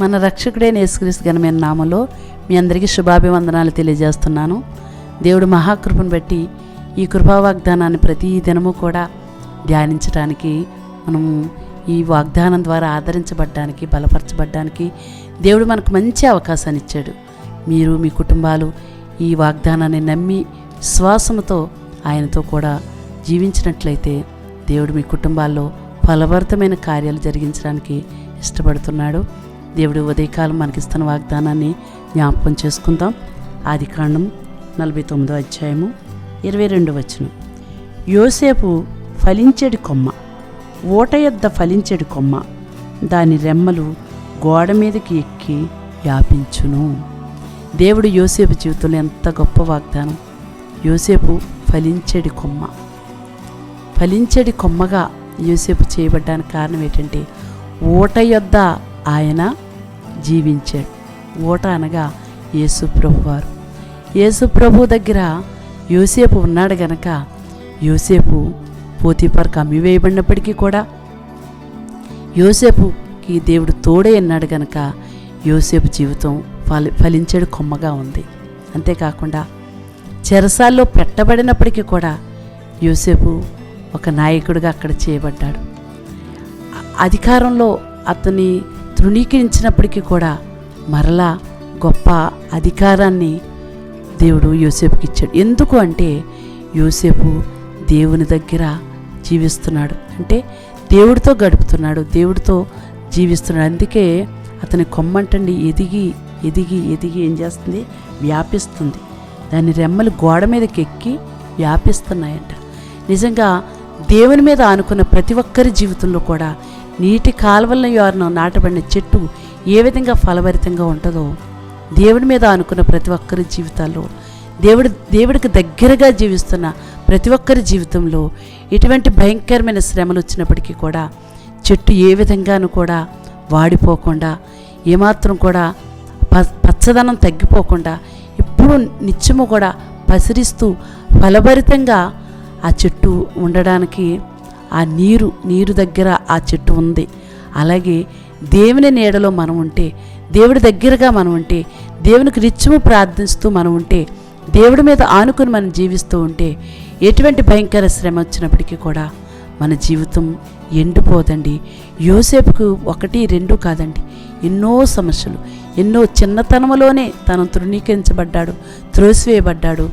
మన రక్షకుడైన యేసుక్రీస్తు ఘనమైన నామంలో మీ అందరికీ శుభాభివందనాలు తెలియజేస్తున్నాను. దేవుడు మహాకృపను బట్టి ఈ కృపా వాగ్దానాన్ని ప్రతి దినము కూడా ధ్యానించడానికి మనం ఈ వాగ్దానం ద్వారా ఆదరించబడ్డానికి బలపరచబడ్డానికి దేవుడు మనకు మంచి అవకాశాన్ని ఇచ్చాడు. మీరు మీ కుటుంబాలు ఈ వాగ్దానాన్ని నమ్మి విశ్వాసముతో ఆయనతో కూడా జీవించినట్లయితే దేవుడు మీ కుటుంబాల్లో ఫలభరితమైన కార్యాలు జరిగించడానికి ఇష్టపడుతున్నాడు. దేవుడు ఉదయకాలం మనకిస్తున్న వాగ్దానాన్ని జ్ఞాపకం చేసుకుందాం. ఆది కాండం నలభై తొమ్మిదో అధ్యాయము ఇరవై రెండు వచనం. యోసేపు ఫలించెడి కొమ్మ ఓట యొద్ద ఫలించెడి కొమ్మ దాని రెమ్మలు గోడ మీదకి ఎక్కి వ్యాపించును. దేవుడు యోసేపు జీవితంలో ఎంత గొప్ప వాగ్దానం. యోసేపు ఫలించెడి కొమ్మ. ఫలించెడి కొమ్మగా యోసేపు చేయబడ్డానికి కారణం ఏంటంటే ఓట యొద్ద ఆయన జీవించాడు. ఓట అనగా యేసుప్రభు వారు యేసుప్రభు దగ్గర యోసేపు ఉన్నాడు గనక యోసేపు పోతీపర్కు అమ్మివేయబడినప్పటికీ కూడా యోసేపుకి దేవుడు తోడే అన్నాడు గనక యోసేపు జీవితం ఫలి ఫలించడు కొమ్మగా ఉంది. అంతేకాకుండా చెరసాల్లో పెట్టబడినప్పటికీ కూడా యోసేపు ఒక నాయకుడిగా అక్కడ చేయబడ్డాడు. అధికారంలో అతని తృణీకరించినప్పటికీ కూడా మరలా గొప్ప అధికారాన్ని దేవుడు యోసేపుకి ఇచ్చాడు. ఎందుకు అంటే యోసేపు దేవుని దగ్గర జీవిస్తున్నాడు. అంటే దేవుడితో గడుపుతున్నాడు దేవుడితో జీవిస్తున్నాడు. అందుకే అతని కొమ్మంటండి ఎదిగి ఎదిగి ఎదిగి ఏం చేస్తుంది? వ్యాపిస్తుంది. దాని రెమ్మలు గోడ మీదకి ఎక్కి వ్యాపిస్తున్నాయంట. నిజంగా దేవుని మీద ఆనుకున్న ప్రతి ఒక్కరి జీవితంలో కూడా నీటి కాలువల యోరణ నాటబడిన చెట్టు ఏ విధంగా ఫలభరితంగా ఉంటుందో దేవుడి మీద అనుకున్న ప్రతి ఒక్కరి జీవితాల్లో దేవుడు దేవుడికి దగ్గరగా జీవిస్తున్న ప్రతి ఒక్కరి జీవితంలో ఎటువంటి భయంకరమైన శ్రమలు వచ్చినప్పటికీ కూడా చెట్టు ఏ విధంగానూ కూడా వాడిపోకుండా ఏమాత్రం కూడా ప పచ్చదనం తగ్గిపోకుండా ఎప్పుడూ నిత్యము కూడా పసిరిస్తూ ఫలభరితంగా ఆ చెట్టు ఉండడానికి ఆ నీరు నీరు దగ్గర ఆ చెట్టు ఉంది. అలాగే దేవుని నీడలో మనం ఉంటే దేవుడి దగ్గరగా మనం ఉంటే దేవునికి నిత్యము ప్రార్థిస్తూ మనం ఉంటే దేవుడి మీద ఆనుకుని మనం జీవిస్తూ ఉంటే ఎటువంటి భయంకర శ్రమ వచ్చినప్పటికీ కూడా మన జీవితం ఎండిపోదండి. యోసేపుకు ఒకటి రెండు కాదండి. ఎన్నో సమస్యలు ఎన్నో చిన్నతనంలోనే తను తృణీకరించబడ్డాడు త్రోసివేయబడ్డాడు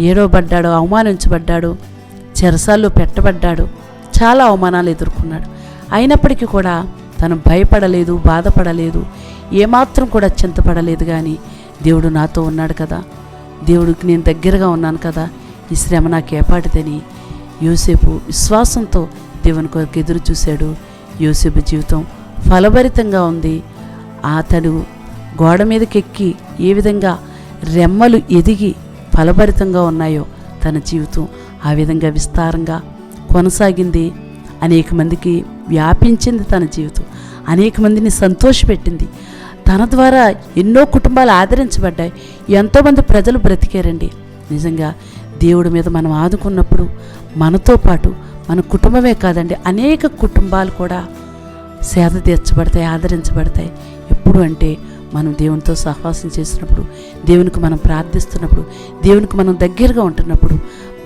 ఏడవబడ్డాడు అవమానించబడ్డాడు చెరసాల్లో పెట్టబడ్డాడు చాలా అవమానాలు ఎదుర్కొన్నాడు. అయినప్పటికీ కూడా తను భయపడలేదు బాధపడలేదు ఏమాత్రం కూడా చింతపడలేదు కానీ దేవుడు నాతో ఉన్నాడు కదా. దేవుడికి నేను దగ్గరగా ఉన్నాను కదా. ఈ శ్రమ నాకు ఏపాటిదని యోసేపు విశ్వాసంతో దేవుని కొరకు ఎదురు చూశాడు. యోసేపు జీవితం ఫలభరితంగా ఉంది. అతడు గోడ మీదకెక్కి ఏ విధంగా రెమ్మలు ఎదిగి ఫలభరితంగా ఉన్నాయో తన జీవితం ఆ విధంగా విస్తారంగా కొనసాగింది. అనేక మందికి వ్యాపించింది తన జీవితం. అనేక మందిని సంతోషపెట్టింది. తన ద్వారా ఎన్నో కుటుంబాలు ఆదరించబడ్డాయి. ఎంతోమంది ప్రజలు బ్రతికారండి. నిజంగా దేవుడి మీద మనం ఆదుకున్నప్పుడు మనతో పాటు మన కుటుంబమే కాదండి అనేక కుటుంబాలు కూడా సేద తీర్చబడతాయి ఆదరించబడతాయి. ఎప్పుడు అంటే మనం దేవునితో సహవాసం చేసినప్పుడు దేవునికి మనం ప్రార్థిస్తున్నప్పుడు దేవునికి మనం దగ్గరగా ఉంటున్నప్పుడు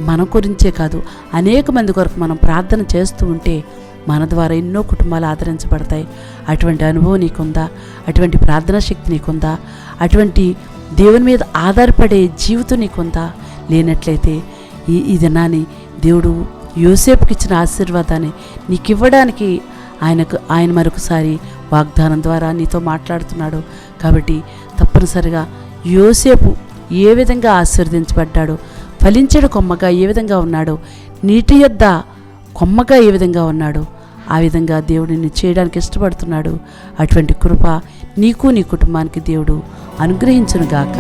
మన గురించే కాదు అనేక మంది కొరకు మనం ప్రార్థన చేస్తూ ఉంటే మన ద్వారా ఎన్నో కుటుంబాలు ఆదరించబడతాయి. అటువంటి అనుభవం నీకుందా? అటువంటి ప్రార్థనా శక్తి నీకుందా? అటువంటి దేవుని మీద ఆధారపడే జీవితం నీకుందా? లేనట్లయితే ఈ ఈ దినాన్ని దేవుడు యోసేపుకి ఇచ్చిన ఆశీర్వాదాన్ని నీకు ఇవ్వడానికి ఆయనకు ఆయన మరొకసారి వాగ్దానం ద్వారా నీతో మాట్లాడుతున్నాడు. కాబట్టి తప్పనిసరిగా యోసేపు ఏ విధంగా ఆశీర్వదించబడ్డాడో ఫలించడు కొమ్మగా ఏ విధంగా ఉన్నాడో? నీటి యొద్ద కొమ్మగా ఏ విధంగా ఉన్నాడో? ఆ విధంగా దేవుడు నిన్ను చేయడానికి ఇష్టపడుతున్నాడు. అటువంటి కృప నీకు నీ కుటుంబానికి దేవుడు అనుగ్రహించునుగాక.